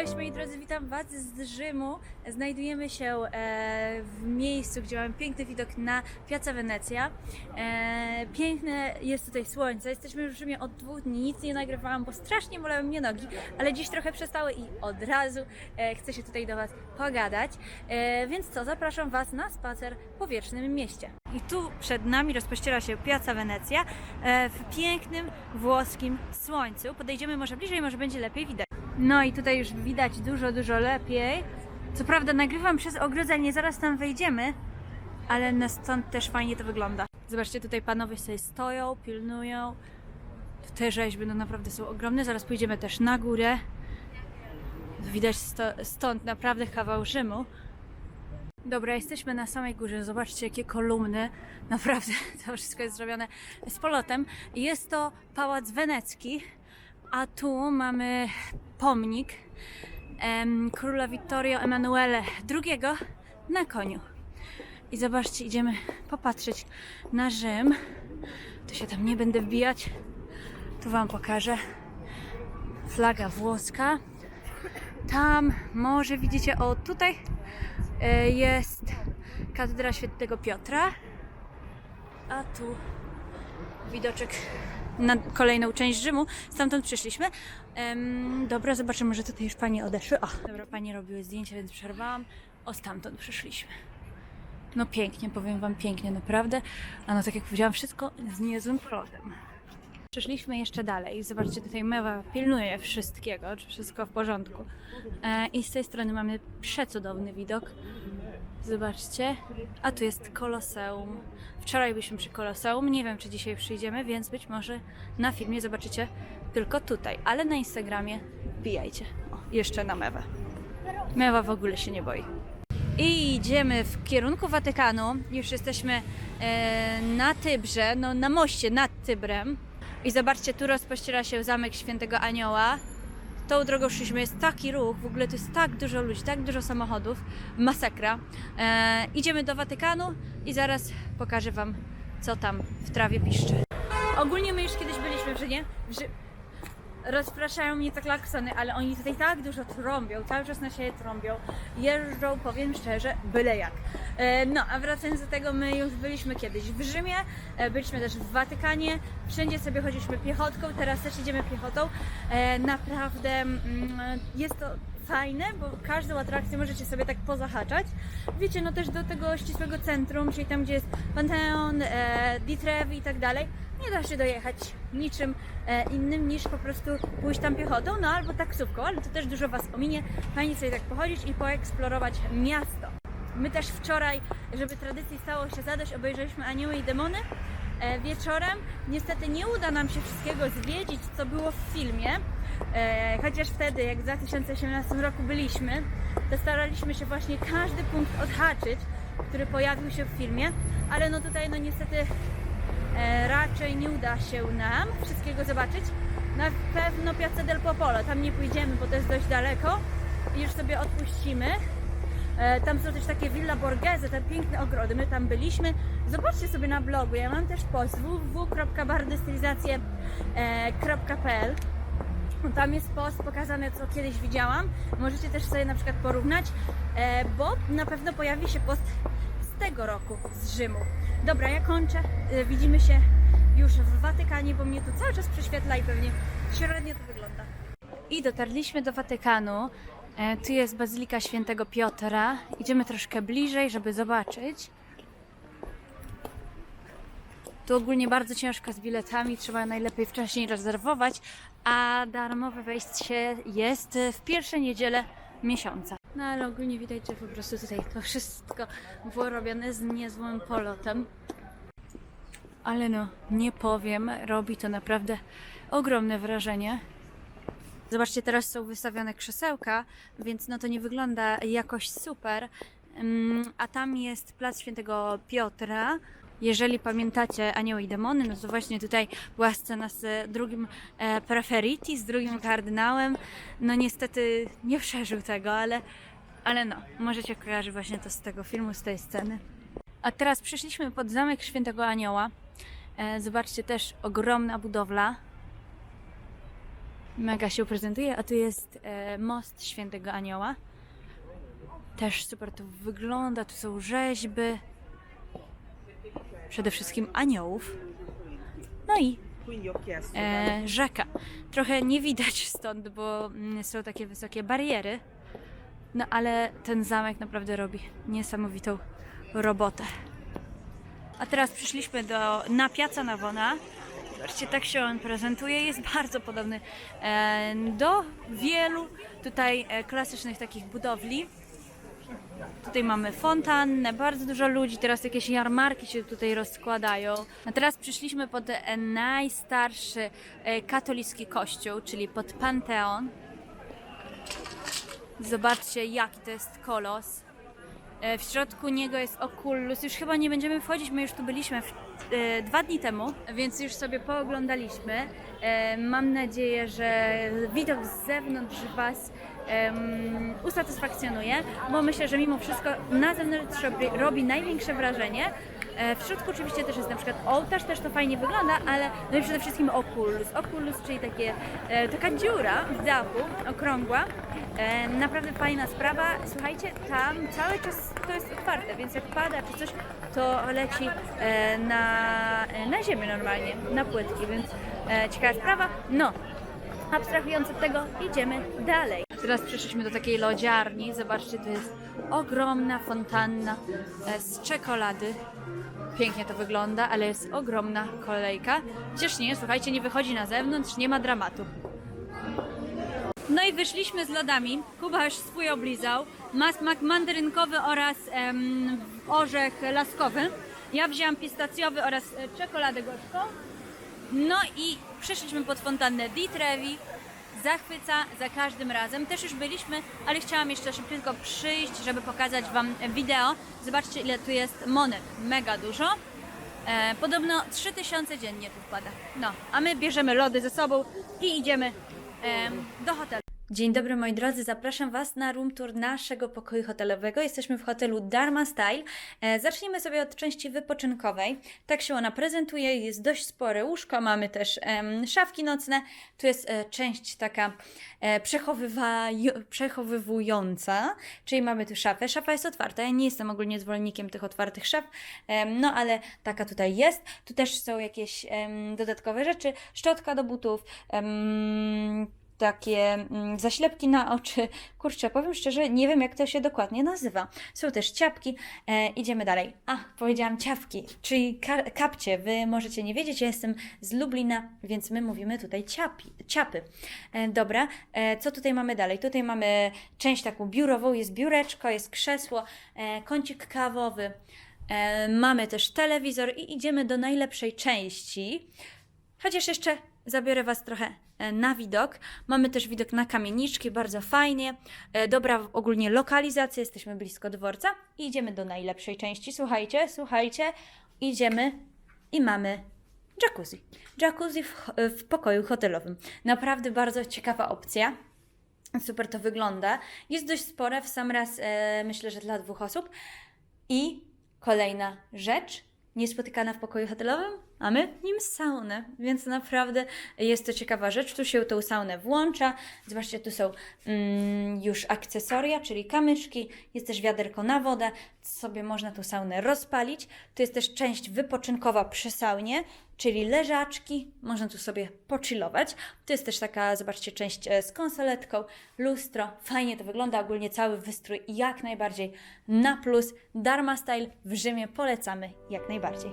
Cześć moi drodzy, witam Was z Rzymu. Znajdujemy się e, w miejscu, gdzie mamy piękny widok na Piazza Wenecja. E, piękne jest tutaj słońce. Jesteśmy już w Rzymie od dwóch dni, nic nie nagrywałam, bo strasznie bolały mnie nogi, ale dziś trochę przestały i od razu e, chcę się tutaj do Was pogadać. Więc co, zapraszam Was na spacer po wiecznym mieście. I tu przed nami rozpościera się Piazza Wenecja w pięknym włoskim słońcu. Podejdziemy może bliżej, może będzie lepiej widać. No i tutaj już widać dużo, dużo lepiej. Co prawda nagrywam przez ogrodzenie, zaraz tam wejdziemy, ale na stąd też fajnie to wygląda. Zobaczcie, tutaj panowie sobie stoją, pilnują. Te rzeźby no naprawdę są ogromne. Zaraz pójdziemy też na górę. Widać stąd naprawdę kawał Rzymu. Dobra, jesteśmy na samej górze. Zobaczcie, jakie kolumny. Naprawdę to wszystko jest zrobione z polotem. Jest to pałac wenecki, a tu mamy pomnik em, króla Vittorio Emanuele II na koniu. I zobaczcie, idziemy popatrzeć na Rzym. To się tam nie będę wbijać. Tu Wam pokażę. Flaga włoska. Tam może widzicie, o tutaj e, jest katedra świętego Piotra. A tu widoczek na kolejną część Rzymu. Stamtąd przyszliśmy. Em, dobra, zobaczymy, może tutaj już panie odeszły. O, dobra, panie robiły zdjęcia, więc przerwałam. O, stamtąd przyszliśmy. No pięknie, powiem wam pięknie, naprawdę. A no tak jak powiedziałam, wszystko z niezłym plotem. Przeszliśmy jeszcze dalej. Zobaczcie, tutaj Mewa pilnuje wszystkiego, czy wszystko w porządku. E, I z tej strony mamy przecudowny widok. Zobaczcie. A tu jest Koloseum. Wczoraj byliśmy przy Koloseum. Nie wiem, czy dzisiaj przyjdziemy, więc być może na filmie zobaczycie tylko tutaj. Ale na Instagramie wbijajcie. O, jeszcze na Mewę. Mewa w ogóle się nie boi. I idziemy w kierunku Watykanu. Już jesteśmy e, na Tybrze, no na moście nad Tybrem. I zobaczcie, tu rozpościera się zamek Świętego Anioła. Tą drogą szliśmy, jest taki ruch, w ogóle to jest tak dużo ludzi, tak dużo samochodów, masakra. E, idziemy do Watykanu i zaraz pokażę Wam, co tam w trawie piszczy. Ogólnie my już kiedyś byliśmy w Rzymie. W. Rozpraszają mnie te klaksony, ale oni tutaj tak dużo trąbią, cały czas na siebie trąbią. Jeżdżą, powiem szczerze, byle jak. E, No, a wracając do tego, my już byliśmy kiedyś w Rzymie, e, byliśmy też w Watykanie, wszędzie sobie chodziliśmy piechotką, teraz też idziemy piechotą. E, Naprawdę mm, jest to fajne, bo każdą atrakcję możecie sobie tak pozahaczać. Wiecie, no też do tego ścisłego centrum, czyli tam, gdzie jest Panteon, e, i tak dalej, nie da się dojechać niczym e, innym niż po prostu pójść tam piechotą, no albo taksówką, ale to też dużo Was ominie. Fajnie sobie tak pochodzić i poeksplorować miasto. My też wczoraj, żeby tradycji stało się zadość, obejrzeliśmy Anioły i Demony wieczorem. Niestety nie uda nam się wszystkiego zwiedzić, co było w filmie. E, chociaż wtedy, jak w 2018 roku byliśmy, to staraliśmy się właśnie każdy punkt odhaczyć, który pojawił się w filmie, ale no tutaj no niestety e, raczej nie uda się nam wszystkiego zobaczyć. Na pewno Piazza del Popolo, tam nie pójdziemy, bo to jest dość daleko i już sobie odpuścimy. E, Tam są też takie Villa Borghese, te piękne ogrody. My tam byliśmy. Zobaczcie sobie na blogu. Ja mam też post www.bardystylizacje.pl Tam jest post pokazany, co kiedyś widziałam. Możecie też sobie na przykład porównać, e, bo na pewno pojawi się post z tego roku, z Rzymu. Dobra, ja kończę. E, Widzimy się już w Watykanie, bo mnie tu cały czas prześwietla i pewnie średnio to wygląda. I dotarliśmy do Watykanu. E, Tu jest Bazylika Świętego Piotra. Idziemy troszkę bliżej, żeby zobaczyć. Tu ogólnie bardzo ciężko z biletami, trzeba najlepiej wcześniej rezerwować, a darmowe wejście jest w pierwsze niedzielę miesiąca. No ale ogólnie widać, że po prostu tutaj to wszystko było robione z niezłym polotem. Ale no, nie powiem, robi to naprawdę ogromne wrażenie. Zobaczcie, teraz są wystawione krzesełka, więc no to nie wygląda jakoś super. Ym, A tam jest plac świętego Piotra. Jeżeli pamiętacie Anioły i Demony, no to właśnie tutaj była scena z drugim e, Preferiti, z drugim kardynałem. No niestety nie przeżył tego, ale, ale no, możecie kojarzyć właśnie to z tego filmu, z tej sceny. A teraz przyszliśmy pod zamek Świętego Anioła. E, Zobaczcie też ogromna budowla. Mega się prezentuje, a tu jest e, most Świętego Anioła. Też super to wygląda, tu są rzeźby. Przede wszystkim aniołów. No i e, rzeka. Trochę nie widać stąd, bo mm, są takie wysokie bariery. No ale ten zamek naprawdę robi niesamowitą robotę. A teraz przyszliśmy do, na Piazza Navona. Zobaczcie, tak się on prezentuje. Jest bardzo podobny e, do wielu tutaj e, klasycznych takich budowli. Tutaj mamy fontannę, bardzo dużo ludzi, teraz jakieś jarmarki się tutaj rozkładają. A teraz przyszliśmy pod e, najstarszy e, katolicki kościół, czyli pod Panteon. Zobaczcie, jaki to jest kolos. E, W środku niego jest okulus. Już chyba nie będziemy wchodzić, my już tu byliśmy w, e, dwa dni temu, więc już sobie pooglądaliśmy. E, mam nadzieję, że widok z zewnątrz Was em, usatysfakcjonuje, bo myślę, że mimo wszystko na zewnątrz robi, robi największe wrażenie. E, W środku oczywiście też jest na przykład ołtarz, też to fajnie wygląda, ale no i przede wszystkim okulus. Okulus, czyli takie, e, taka dziura w dachu, okrągła. E, naprawdę fajna sprawa. Słuchajcie, tam cały czas to jest otwarte, więc jak pada czy coś, to leci e, na, na ziemię normalnie, na płytki, więc e, ciekawa sprawa. No, abstrahując od tego, idziemy dalej. Teraz przyszliśmy do takiej lodziarni. Zobaczcie, to jest ogromna fontanna e, z czekolady. Pięknie to wygląda, ale jest ogromna kolejka. Chociaż nie, słuchajcie, nie wychodzi na zewnątrz, nie ma dramatu. No i wyszliśmy z lodami. Kuba już swój oblizał. Ma smak mandarynkowy oraz em, orzech laskowy. Ja wzięłam pistacjowy oraz e, czekoladę gorzką. No i przyszliśmy pod fontannę Di Trevi. Zachwyca za każdym razem. Też już byliśmy, ale chciałam jeszcze szybciutko przyjść, żeby pokazać Wam wideo. Zobaczcie, ile tu jest monet. Mega dużo. E, podobno 3000 dziennie tu wpada. No, a my bierzemy lody ze sobą i idziemy em, do hotelu. Dzień dobry moi drodzy, zapraszam Was na room tour naszego pokoju hotelowego. Jesteśmy w hotelu Dharma Style. E, zacznijmy sobie od części wypoczynkowej. Tak się ona prezentuje, jest dość spore łóżko, mamy też em, szafki nocne. Tu jest e, część taka e, przechowywująca, czyli mamy tu szafę. Szafa jest otwarta, ja nie jestem ogólnie zwolennikiem tych otwartych szaf, em, no ale taka tutaj jest. Tu też są jakieś em, dodatkowe rzeczy, szczotka do butów, em, takie mm, zaślepki na oczy. Kurczę, powiem szczerze, nie wiem jak to się dokładnie nazywa. Są też ciapki. E, idziemy dalej. A, powiedziałam ciapki, czyli ka- kapcie. Wy możecie nie wiedzieć, ja jestem z Lublina, więc my mówimy tutaj ciapi, ciapy. E, dobra, e, co tutaj mamy dalej? Tutaj mamy część taką biurową, jest biureczko, jest krzesło, e, kącik kawowy. E, mamy też telewizor i idziemy do najlepszej części. Chociaż jeszcze zabiorę Was trochę e, na widok. Mamy też widok na kamieniczki, bardzo fajnie. E, Dobra ogólnie lokalizacja, jesteśmy blisko dworca idziemy do najlepszej części. Słuchajcie, słuchajcie, idziemy i mamy jacuzzi. Jacuzzi w, ho- w pokoju hotelowym. Naprawdę bardzo ciekawa opcja. Super to wygląda. Jest dość spore, w sam raz e, myślę, że dla dwóch osób. I kolejna rzecz, niespotykana w pokoju hotelowym, mamy w nim saunę, więc naprawdę jest to ciekawa rzecz. Tu się tą saunę włącza. Zobaczcie, tu są mm, już akcesoria, czyli kamyczki, jest też wiaderko na wodę, sobie można tą saunę rozpalić. Tu jest też część wypoczynkowa przy saunie, czyli leżaczki, można tu sobie pochillować. Tu jest też taka, zobaczcie, część e, z konsoletką, lustro, fajnie to wygląda, ogólnie cały wystrój jak najbardziej na plus. Dharma Style w Rzymie polecamy jak najbardziej.